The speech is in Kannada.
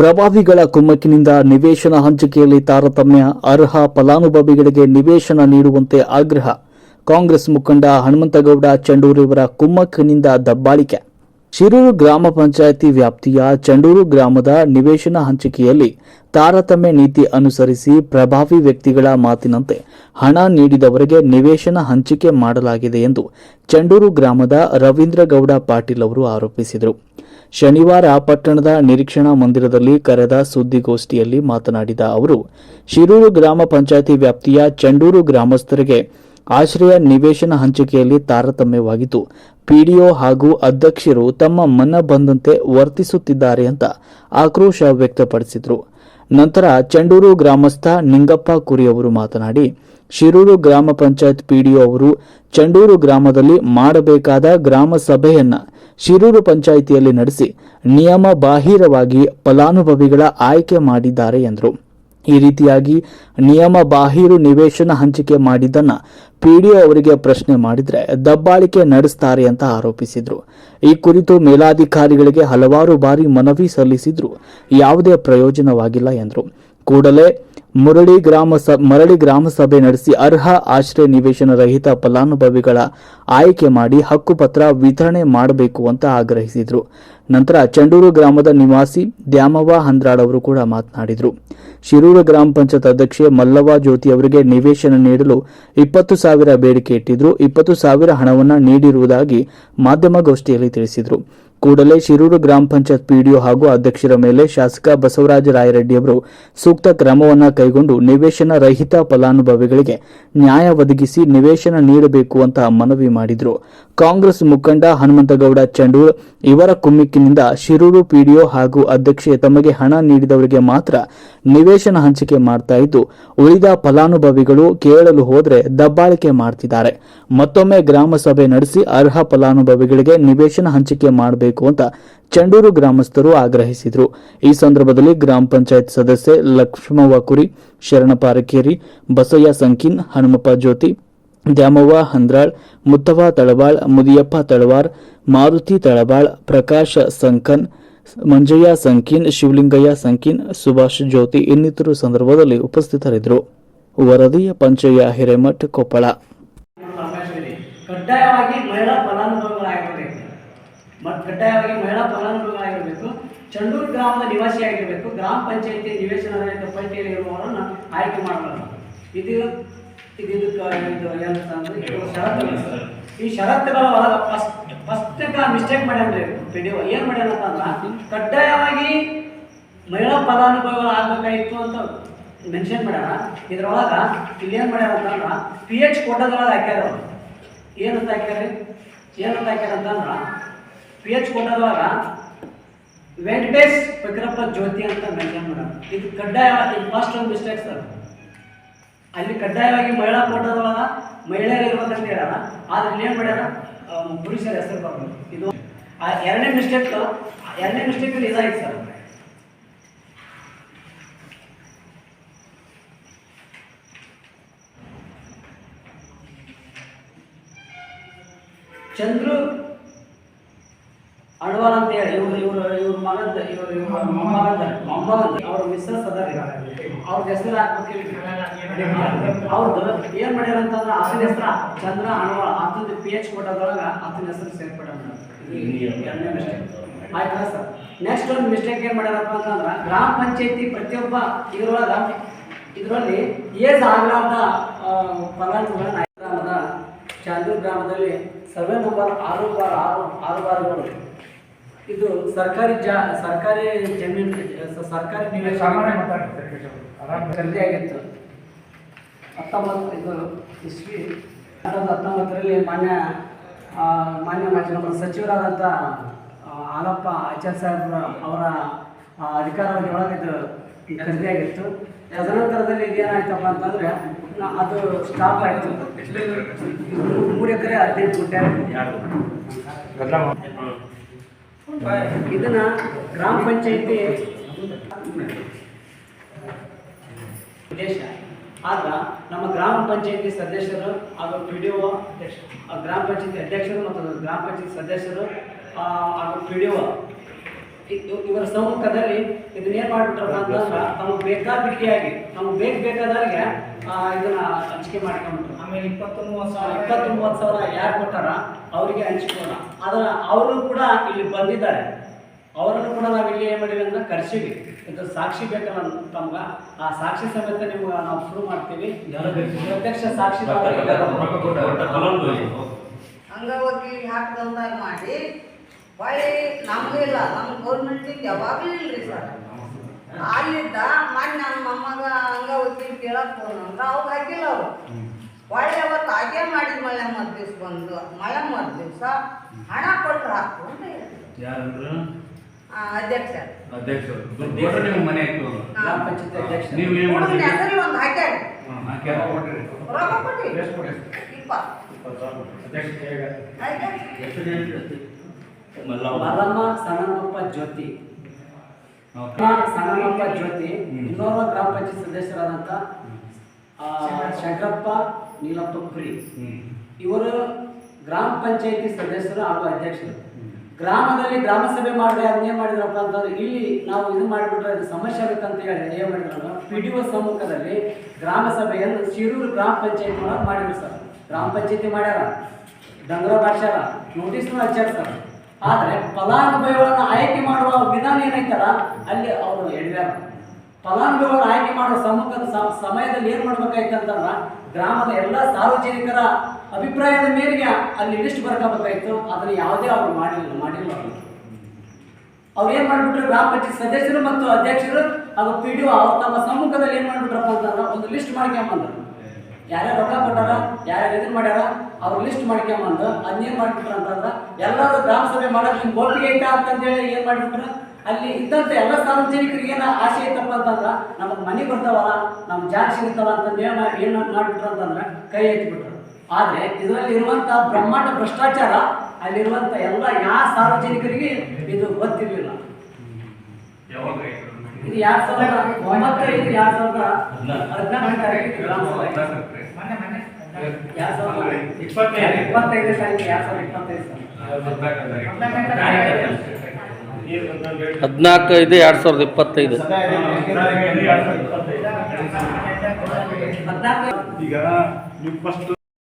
ಪ್ರಭಾವಿಗಳ ಕುಮ್ಮಕ್ಕಿನಿಂದ ನಿವೇಶನ ಹಂಚಿಕೆಯಲ್ಲಿ ತಾರತಮ್ಯ, ಅರ್ಹ ಫಲಾನುಭವಿಗಳಿಗೆ ನಿವೇಶನ ನೀಡುವಂತೆ ಆಗ್ರಹ. ಕಾಂಗ್ರೆಸ್ ಮುಖಂಡ ಹನುಮಂತಗೌಡ ಚಂಡೂರಿವರ ಕುಮ್ಮಕ್ಕಿನಿಂದ ದಬ್ಬಾಳಿಕೆ. ಶಿರೂರು ಗ್ರಾಮ ಪಂಚಾಯಿತಿ ವ್ಯಾಪ್ತಿಯ ಚಂಡೂರು ಗ್ರಾಮದ ನಿವೇಶನ ಹಂಚಿಕೆಯಲ್ಲಿ ತಾರತಮ್ಯ ನೀತಿ ಅನುಸರಿಸಿ ಪ್ರಭಾವಿ ವ್ಯಕ್ತಿಗಳ ಮಾತಿನಂತೆ ಹಣ ನೀಡಿದವರಿಗೆ ನಿವೇಶನ ಹಂಚಿಕೆ ಮಾಡಲಾಗಿದೆ ಎಂದು ಚಂಡೂರು ಗ್ರಾಮದ ರವೀಂದ್ರಗೌಡ ಪಾಟೀಲ್ ಅವರು ಆರೋಪಿಸಿದರು. ಶನಿವಾರ ಪಟ್ಟಣದ ನಿರೀಕ್ಷಣಾ ಮಂದಿರದಲ್ಲಿ ಕರೆದ ಸುದ್ದಿಗೋಷ್ಠಿಯಲ್ಲಿ ಮಾತನಾಡಿದ ಅವರು, ಶಿರೂರು ಗ್ರಾಮ ಪಂಚಾಯಿತಿ ವ್ಯಾಪ್ತಿಯ ಚಂಡೂರು ಗ್ರಾಮಸ್ಥರಿಗೆ ಆಶ್ರಯ ನಿವೇಶನ ಹಂಚಿಕೆಯಲ್ಲಿ ತಾರತಮ್ಯವಾಗಿತ್ತು ಪಿಡಿಒ ಹಾಗೂ ಅಧ್ಯಕ್ಷರು ತಮ್ಮ ಮನ ಬಂದಂತೆ ವರ್ತಿಸುತ್ತಿದ್ದಾರೆ ಅಂತ ಆಕ್ರೋಶ ವ್ಯಕ್ತಪಡಿಸಿದರು. ನಂತರ ಚಂಡೂರು ಗ್ರಾಮಸ್ಥ ನಿಂಗಪ್ಪ ಕುರಿಯವರು ಮಾತನಾಡಿ ಶಿರೂರು ಗ್ರಾಮ ಪಂಚಾಯತ್ ಪಿಡಿಒ ಅವರು ಚಂಡೂರು ಗ್ರಾಮದಲ್ಲಿ ಮಾಡಬೇಕಾದ ಗ್ರಾಮ ಸಭೆಯನ್ನ ಶಿರೂರು ಪಂಚಾಯಿತಿಯಲ್ಲಿ ನಡೆಸಿ ನಿಯಮ ಬಾಹಿರವಾಗಿ ಫಲಾನುಭವಿಗಳ ಆಯ್ಕೆ ಮಾಡಿದ್ದಾರೆ ಎಂದರು. ಈ ರೀತಿಯಾಗಿ ನಿಯಮ ಬಾಹಿರು ನಿವೇಶನ ಹಂಚಿಕೆ ಮಾಡಿದ್ದನ್ನ ಪಿಡಿಒ ಅವರಿಗೆ ಪ್ರಶ್ನೆ ಮಾಡಿದ್ರೆ ದಬ್ಬಾಳಿಕೆ ನಡೆಸ್ತಾರೆ ಅಂತ ಆರೋಪಿಸಿದ್ರು. ಈ ಕುರಿತು ಮೇಲಾಧಿಕಾರಿಗಳಿಗೆ ಹಲವಾರು ಬಾರಿ ಮನವಿ ಸಲ್ಲಿಸಿದ್ರು. ಯಾವುದೇ ಪ್ರಯೋಜನವಾಗಿಲ್ಲ ಎಂದರು. ಕೂಡಲೇ ಮುರಳಿ ಗ್ರಾಮ ಮರಳಿ ಗ್ರಾಮ ಸಭೆ ನಡೆಸಿ ಅರ್ಹ ಆಶ್ರಯ ನಿವೇಶನ ರಹಿತ ಫಲಾನುಭವಿಗಳ ಆಯ್ಕೆ ಮಾಡಿ ಹಕ್ಕುಪತ್ರ ವಿತರಣೆ ಮಾಡಬೇಕು ಅಂತ ಆಗ್ರಹಿಸಿದರು. ನಂತರ ಚಂಡೂರು ಗ್ರಾಮದ ನಿವಾಸಿ ದ್ಯಾಮವ್ವ ಹಂದ್ರಾಳ್ ಅವರು ಕೂಡ ಮಾತನಾಡಿದರು. ಶಿರೂರು ಗ್ರಾಮ ಪಂಚಾಯತ್ ಅಧ್ಯಕ್ಷೆ ಮಲ್ಲವ್ವ ಜ್ಯೋತಿ ಅವರಿಗೆ ನಿವೇಶನ ನೀಡಲು ಇಪ್ಪತ್ತು ಸಾವಿರ ಬೇಡಿಕೆ ಇಟ್ಟಿದ್ರು. ಇಪ್ಪತ್ತು ಸಾವಿರ ಹಣವನ್ನು ನೀಡಿರುವುದಾಗಿ ಮಾಧ್ಯಮಗೋಷ್ಠಿಯಲ್ಲಿ ತಿಳಿಸಿದರು. ಕೂಡಲೇ ಶಿರೂರು ಗ್ರಾಮ ಪಂಚಾಯತ್ ಪಿಡಿಒ ಹಾಗೂ ಅಧ್ಯಕ್ಷರ ಮೇಲೆ ಶಾಸಕ ಬಸವರಾಜ ರಾಯರೆಡ್ಡಿಯವರು ಸೂಕ್ತ ಕ್ರಮವನ್ನು ಕೈಗೊಂಡು ನಿವೇಶನ ರಹಿತ ಫಲಾನುಭವಿಗಳಿಗೆ ನ್ಯಾಯ ಒದಗಿಸಿ ನಿವೇಶನ ನೀಡಬೇಕು ಅಂತ ಮನವಿ ಮಾಡಿದರು. ಕಾಂಗ್ರೆಸ್ ಮುಖಂಡ ಹನುಮಂತಗೌಡ ಚಂಡೂರ್ ಇವರ ಕುಮ್ಮಿಕ್ಕಿನಿಂದ ಶಿರೂರು ಪಿಡಿಒ ಹಾಗೂ ಅಧ್ಯಕ್ಷೆ ತಮಗೆ ಹಣ ನೀಡಿದವರಿಗೆ ಮಾತ್ರ ನಿವೇಶನ ಹಂಚಿಕೆ ಮಾಡ್ತಾ ಇದ್ದು, ಉಳಿದ ಫಲಾನುಭವಿಗಳು ಕೇಳಲು ಹೋದರೆ ದಬ್ಬಾಳಿಕೆ ಮಾಡ್ತಿದ್ದಾರೆ. ಮತ್ತೊಮ್ಮೆ ಗ್ರಾಮ ಸಭೆ ನಡೆಸಿ ಅರ್ಹ ಫಲಾನುಭವಿಗಳಿಗೆ ನಿವೇಶನ ಹಂಚಿಕೆ ಮಾಡಬೇಕು ಅಂತ ಚಂಡೂರು ಗ್ರಾಮಸ್ಥರು ಆಗ್ರಹಿಸಿದರು. ಈ ಸಂದರ್ಭದಲ್ಲಿ ಗ್ರಾಮ ಪಂಚಾಯತ್ ಸದಸ್ಯೆ ಲಕ್ಷ್ಮವ್ವ ಕುರಿ ಶರಣ ಬಸಯ್ಯ ಸಂಕಿನ್, ಹನುಮಪ್ಪ ಜ್ಯೋತಿ ದ್ಯಾಮವ್ವ ಹಂದ್ರಾಳ್, ಮುತ್ತವ್ವ ತಳವಾಳ್, ಮುದಿಯಪ್ಪ ತಳವಾರ್ ಮಾರುತಿ ತಳವಾಳ್, ಪ್ರಕಾಶ್ ಸಂಕನ್, ಮಂಜಯ್ಯ ಸಂಕೀನ್, ಶಿವಲಿಂಗಯ್ಯ ಸಂಕೀನ್, ಸುಭಾಷ್ ಜ್ಯೋತಿ ಇನ್ನಿತರು ಸಂದರ್ಭದಲ್ಲಿ ಉಪಸ್ಥಿತರಿದ್ದರು. ವರದಿಯ ಪಂಚಯ್ಯ, ಹಿರೇಮಠ್, ಕೊಪ್ಪಳ. ಕಡ್ಡಾಯವಾಗಿ ಮಹಿಳಾ ಫಲಾನುಭವಿಗಳಾಗಿರಬೇಕು ಮತ್ತು ಕಡ್ಡಾಯವಾಗಿ ಮಹಿಳಾ ಫಲಾನುಭವಿಗಳಾಗಿರಬೇಕು ಚಂಡೂರು ಗ್ರಾಮದ ನಿವಾಸಿಯಾಗಿರಬೇಕು ಗ್ರಾಮ ಪಂಚಾಯಿತಿ ನಿವೇಶನ ಪಟ್ಟಿಯಲ್ಲಿ ಇರುವವರನ್ನು ಆಯ್ಕೆ ಮಾಡಬಾರದು ಇದು ಇದು ಇದಕ್ಕೆ ಇದು ಏನಂತ ಅಂದ್ರೆ ಷರತ್ತುಗಳು. ಈ ಷರತ್ತುಗಳ ಒಳಗೆ ಫಸ್ಟ್ ಫಸ್ಟ್ ಮಿಸ್ಟೇಕ್ ಮಾಡ್ಯಾನ್ರಿ ಪಿ ಡಿ ಏನು ಮಾಡ್ಯಾನ ಅಂತಂದ್ರೆ ಕಡ್ಡಾಯವಾಗಿ ಮಹಿಳಾ ಫಲಾನುಭವಿಗಳು ಆಗ್ಬೇಕಾಗಿತ್ತು ಅಂತ ಮೆನ್ಷನ್ ಮಾಡ್ಯಾರ. ಇದ್ರೊಳಗ ಇಲ್ಲಿ ಏನು ಮಾಡ್ಯಾರ ಅಂತಂದ್ರೆ ಪಿ ಎಚ್ ಕೋಟದೊಳಗೆ ಹಾಕ್ಯಾರ ಅವ್ರು. ಏನಂತ ಹಾಕ್ಯಾರ ಏನಂತ ಹಾಕ್ಯಾರ ಅಂತಂದ್ರ ಪಿ ಎಚ್ ಕೋಟದೊಳಗ ವೆಂಕಟೇಶ್ ಪಕ್ರಪ್ಪ ಜ್ಯೋತಿ ಅಂತ ಮೆನ್ಷನ್ ಮಾಡ್ಯಾರ. ಇದು ಕಡ್ಡಾಯವಾಗಿ ಫಸ್ಟ್ ಒಂದು ಮಿಸ್ಟೇಕ್ ಸರ್. ಅಲ್ಲಿ ಕಡ್ಡಾಯವಾಗಿ ಮಹಿಳಾ ಕೋಟದೊಳಗ ಮಹಿಳೆಯರು ಇರ್ಬೇಕಂತ ಹೇಳೋಣ ಆದ್ರೆ ಇಲ್ಲಿ ಏನು ಮಾಡ್ಯಾರ? ಪುರುಷರ ಹೆಸರು ಬರ್ಬೋದು ಇದು ಆ ಎರಡನೇ ಮಿಸ್ಟೇಕ್ ಎರಡನೇ ಮಿಸ್ಟೇಕ್ ಇದಾಯ್ತು ಸರ್. ಚಂದ್ರು ಅಡ್ವಾಲ್ ಅಂತ ಹೇಳಿ, ಇವ್ರು ಇವ್ರು, ಇವ್ರ ಮಗಂದ ಇವ್ರು, ಇವ್ರ ಮೊಮ್ಮಗಂದ ಮೊಮ್ಮಗಂದ ಅವ್ರ ಮಿಸ್ಸಸ್ ಅದಾರ ಅವ್ರ ಹೆಸರು ಹಾಕ್ಬೇಕು ಅವ್ರದ್ದು ಏನ್ ಮಾಡ್ಯಾರ ಅಂತಂದ್ರೆ ಆತನ ಹೆಸರು ಚಂದ್ರ ಅಣವಾಳ ಆತನ ಪಿ ಎಚ್ ಕೊಟ್ಟದ್ರೊಳಗ ಆತನ ಹೆಸರು ಸೇರ್ಪಡೆ ಎರಡನೇ ಮಿಸ್ಟೇಕ್ ಆಯ್ತಾ ಸರ್? ನೆಕ್ಸ್ಟ್ ಒಂದು ಮಿಸ್ಟೇಕ್ ಏನ್ ಮಾಡ್ಯಾರಪ್ಪ ಅಂತಂದ್ರ, ಗ್ರಾಮ ಪಂಚಾಯತಿ ಪ್ರತಿಯೊಬ್ಬ ಇದ್ರೊಳಗ, ಇದರಲ್ಲಿ ಏಜ್ ಆಗ್ಲಾರ್ದ ಪದಾರ್ಥಗಳನ್ನ ಗ್ರಾಮದ, ಚಾಂದೂರ್ ಗ್ರಾಮದಲ್ಲಿ ಸರ್ವೆ ನಂಬರ್ ಆರು ಬಾರ್ ಆರು ಆರು ಬಾರ್ಗಳು. ಇದು ಸರ್ಕಾರಿ ಜಾ ಸರ್ಕಾರಿ ಜಮೀನು ಸರ್ಕಾರಿ ನಿವೇಶನ ಖರೀದಿ ಆಗಿತ್ತು. ಹತ್ತೊಂಬತ್ತು ಇದು ಇಸ್ವಿ ಸಾವಿರದ ಹತ್ತೊಂಬತ್ತರಲ್ಲಿ ಮಾನ್ಯ ಮಾನ್ಯ ಮಾಜಿ ನಮ್ಮ ಸಚಿವರಾದಂಥ ಹಾಲಪ್ಪ ಆಚಾರ್ಯ ಸಾಹೇಬ್ರ ಅವರ ಅಧಿಕಾರಾವಧಿ ಒಳಗೆ ಇದು ಈ ಖರೀದಿ ಆಗಿತ್ತು. ತದನಂತರದಲ್ಲಿ ಇದೇನಾಯ್ತಪ್ಪ ಅಂತಂದ್ರೆ ಅದು ಸ್ಟಾಪ್ ಆಯಿತು. ಮೂರು ಎಕರೆ ಹದಿನೈದು ಗುಂಟೆ. ಇದನ್ನ ಗ್ರಾಮ ಪಂಚಾಯತಿ ಆಗ ನಮ್ಮ ಗ್ರಾಮ ಪಂಚಾಯತಿ ಸದಸ್ಯರು ಹಾಗೂ ಪಿ ಡಿ ಒ ಗ್ರಾಮ ಪಂಚಾಯತಿ ಅಧ್ಯಕ್ಷರು ಮತ್ತು ಗ್ರಾಮ ಪಂಚಾಯತಿ ಸದಸ್ಯರು ಹಾಗೂ ಪಿ ಡಿ ಒ ಇವರ ಸಮ್ಮುಖದಲ್ಲಿ ಇದನ್ನ ಏನ್ ಮಾಡ್ಬಿಟ್ರಪ್ಪ ಅಂತಂದ್ರ, ತಮಗೆ ಬೇಕಾಬಿಟ್ಟಿಯಾಗಿ ತಮಗೆ ಬೇಕು ಬೇಕಾದವ್ರಿಗೆ ಇದನ್ನ ಹಂಚಿಕೆ ಮಾಡ್ಕೊಂಡ್ಬಿಟ್ರು. ಆಮೇಲೆ ಇಪ್ಪತ್ತು ಮೂವತ್ತು ಸಾವಿರ ಇಪ್ಪತ್ತು ಮೂವತ್ತು ಸಾವಿರ ಯಾರು ಕೊಟ್ಟಾರ? ಅವರಿಗೆ ಹಂಚ್ಕೋಣ ಅದರ ಅವರು ಕೂಡ ಇಲ್ಲಿ ಬಂದಿದ್ದಾರೆ. ಅವರನ್ನು ಕೂಡ ನಾವು ಇಲ್ಲಿ ಏನು ಮಾಡಿವಿ ಅಂದ್ರೆ ಕರೆಸಿವಿ. ಇದು ಸಾಕ್ಷಿ ಬೇಕಲ್ಲ ತಮ್ಗ? ಆ ಸಾಕ್ಷಿ ಸಮೇತ ನಿಮ್ಗೆ ನಾವು ಶುರು ಮಾಡ್ತೀವಿ. ಪ್ರತ್ಯಕ್ಷ ಸಾಕ್ಷಿ ಅಂಗವಾಗಿ ಹಾಕ್ದಂದಾಗ ಮಾಡಿ ಹೊಳ್ಳಿ ನಮಗೂ ಇಲ್ಲ. ನಮ್ಮ ಗೌರ್ಮೆಂಟಿಂದ ಯಾವಾಗಲೂ ಇಲ್ರಿ ಸರ್. ಅಲ್ಲಿದ್ದ ಮಾಡಿ ನನ್ನ ಮೊಮ್ಮಗ ಅಂಗವಕೀಲ್ ಕೇಳಕ್ ಫೋನ್ ಅಂದ್ರೆ ಅವ್ರು ಹಾಕಿಲ್ಲ ಅವರು. ಹೊಳ್ಳಿ ಅವತ್ತು ಹಾಗೆ ಮಾಡಿದ ಮಳೆ ಮರು ದಿವ್ಸ ಬಂದು ಮಳೆ ಮರು ದಿವಸ ಹಣ ಕೊಟ್ಟರು ಹಾಕು ಅಂತ ಹೇಳಿದ್ರು. ಯಾರಂದ್ರು? ಆ, ಅಧ್ಯಕ್ಷ ಅಧ್ಯಕ್ಷರು. ಕೊಟ್ರೆ ಮನೆ ಹಾಕಿ ಗ್ರಾಮ ಪಂಚಾಯತ್ ಅಧ್ಯಕ್ಷ ನೀವು ಏನ್ ಹುಡುಗನ ಮಾಡ್ತೀರಿ ಹೆಸರಿಗೆ ಒಂದು ಹಾಕ್ಯಾರ. ಹಾಕ್ಯಾರ. ರೊಕ್ಕ ಕೊಟ್ಟಿ ಇಪ್ಪತ್ತು. ಆಯ್ತಾ ಮಲ್ಲಮ್ಮ ಸಣ್ಣನಪ್ಪ ಜ್ಯೋತಿ. ಓಕೆ. ಸಣ್ಣನಪ್ಪ ಜ್ಯೋತಿ. ಇನ್ನೋರ್ವ ಗ್ರಾಮ ಪಂಚಾಯತ್ ಸದಸ್ಯರಾದಂಥ ಆ, ಶಂಕರಪ್ಪ ನೀಲಪ್ಪ ಕುರಿ. ಇವರು ಗ್ರಾಮ ಪಂಚಾಯತಿ ಸದಸ್ಯರು ಹಾಗೂ ಅಧ್ಯಕ್ಷರು. ಗ್ರಾಮದಲ್ಲಿ ಗ್ರಾಮ ಸಭೆ ಮಾಡಿದ್ರೆ ಅದನ್ನೇ ಮಾಡಿದ್ರಪ್ಪ ಅಂತಂದ್ರೆ ಇಲ್ಲಿ ನಾವು ಇದು ಮಾಡಿಬಿಟ್ರೆ ಅದು ಸಮಸ್ಯೆ ಆಗುತ್ತಂತ ಹೇಳಿ ಏನು ಮಾಡಿದ್ರು ಪಿ ಡಿ ಒ ಸಮ್ಮುಖದಲ್ಲಿ ಗ್ರಾಮ ಸಭೆಯನ್ನು ಶಿರೂರು ಗ್ರಾಮ ಪಂಚಾಯತ್ ಒಳಗೆ ಮಾಡಿದ್ರು ಸರ್. ಗ್ರಾಮ ಪಂಚಾಯತಿ ಮಾಡ್ಯಾರ. ಡಂಗರ ಭಾಷ್ಯಾರ ನೋಟಿಸ್ನು ಹಚ್ಚಾರ ಸರ್. ಆದರೆ ಫಲಾನುಭವಿಗಳನ್ನು ಆಯ್ಕೆ ಮಾಡುವ ವಿಧಾನ ಏನೈತಲ್ಲ ಅಲ್ಲಿ ಅವರು ಎಡವ್ಯಾರ. ಫಲಾನುಭವಿಗಳನ್ನು ಆಯ್ಕೆ ಮಾಡುವ ಸಮ್ಮುಖ ಸಮಯದಲ್ಲಿ ಏನು ಮಾಡ್ಬೇಕಾಯ್ತು ಅಂತಂದ್ರೆ ಗ್ರಾಮದ ಎಲ್ಲ ಸಾರ್ವಜನಿಕರ ಅಭಿಪ್ರಾಯದ ಮೇರೆಗೆ ಅಲ್ಲಿ ಲಿಸ್ಟ್ ಬರ್ಕೋಬೇಕಾಯ್ತು. ಅದನ್ನು ಯಾವುದೇ ಅವರು ಮಾಡಿಲ್ಲ ಮಾಡಿಲ್ಲ ಅವರು. ಏನು ಮಾಡಿಬಿಟ್ರು ಗ್ರಾಮ ಪಂಚಾಯತ್ ಸದಸ್ಯರು ಮತ್ತು ಅಧ್ಯಕ್ಷರು ಅದು ಪಿ ಡಿ ಅವ್ರು ತಮ್ಮ ಸಮ್ಮುಖದಲ್ಲಿ ಏನು ಮಾಡಿಬಿಟ್ರಪ್ಪ ಅಂತಂದ್ರೆ ಒಂದು ಲಿಸ್ಟ್ ಮಾಡ್ಕೊಂಬಂದ್ರು. ಯಾರ್ಯಾರು ರೊಕ್ಕ ಕೊಟ್ಟಾರ, ಯಾರ್ಯಾರು ಇದನ್ನ ಮಾಡ್ಯಾರ, ಅವ್ರ ಲಿಸ್ಟ್ ಮಾಡ್ಕೊಂಬಂದು ಅದನ್ನೇನು ಮಾಡಿಬಿಟ್ರು ಅಂತಂದ್ರೆ ಎಲ್ಲರೂ ಗ್ರಾಮ ಸಭೆ ಮಾಡೋಕೆ ನಿಮ್ಗೆ ಒಪ್ಪಿಗೆ ಐತಾ ಅಂತಂದೇಳಿ ಏನು ಮಾಡಿಬಿಟ್ರು? ಅಲ್ಲಿ ಇದ್ದಂಥ ಎಲ್ಲ ಸಾರ್ವಜನಿಕರಿಗೆ ಏನೋ ಆಸೆ ಐತಪ್ಪ ಅಂತಂದ್ರೆ ನಮಗೆ ಮನೆ ಬರ್ತಾವಲ್ಲ ನಮ್ಮ ಜಾಗ ಸಿಗುತ್ತಲ್ಲ ಅಂತ ಏನು ಏನು ಮಾಡಿಬಿಟ್ರು ಅಂತಂದ್ರೆ ಕೈ ಎತ್ತಿಬಿಟ್ರು. ಆದರೆ ಇದರಲ್ಲಿ ಇರುವಂಥ ಬ್ರಹ್ಮಾಂಡ ಭ್ರಷ್ಟಾಚಾರ ಅಲ್ಲಿರುವಂಥ ಎಲ್ಲ ಯಾವ ಸಾರ್ವಜನಿಕರಿಗೆ ಇದು ಗೊತ್ತಿರಲಿಲ್ಲ. ಇದು ಎರಡ್ ಸಾವಿರದ ಒಂಬತ್ತೈದು ಎರಡ್ ಸಾವಿರದ ಹದಿನಾಲ್ಕು ತಾರೀಕು ಗ್ರಾಮ ಎರಡ್ ಸಾವಿರದ ಇಪ್ಪತ್ತೈದು. ಇಪ್ಪತ್ತೈದು ತಾರೀಕು ಎರಡ್ ಸಾವಿರದ ಇಪ್ಪತ್ತೈದು ಸರ್? ಹದಿನಾಲ್ಕು ಐದು ಎರಡು ಸಾವಿರದ ಇಪ್ಪತ್ತೈದು. ಈಗ ನೀವು ಫಸ್ಟ್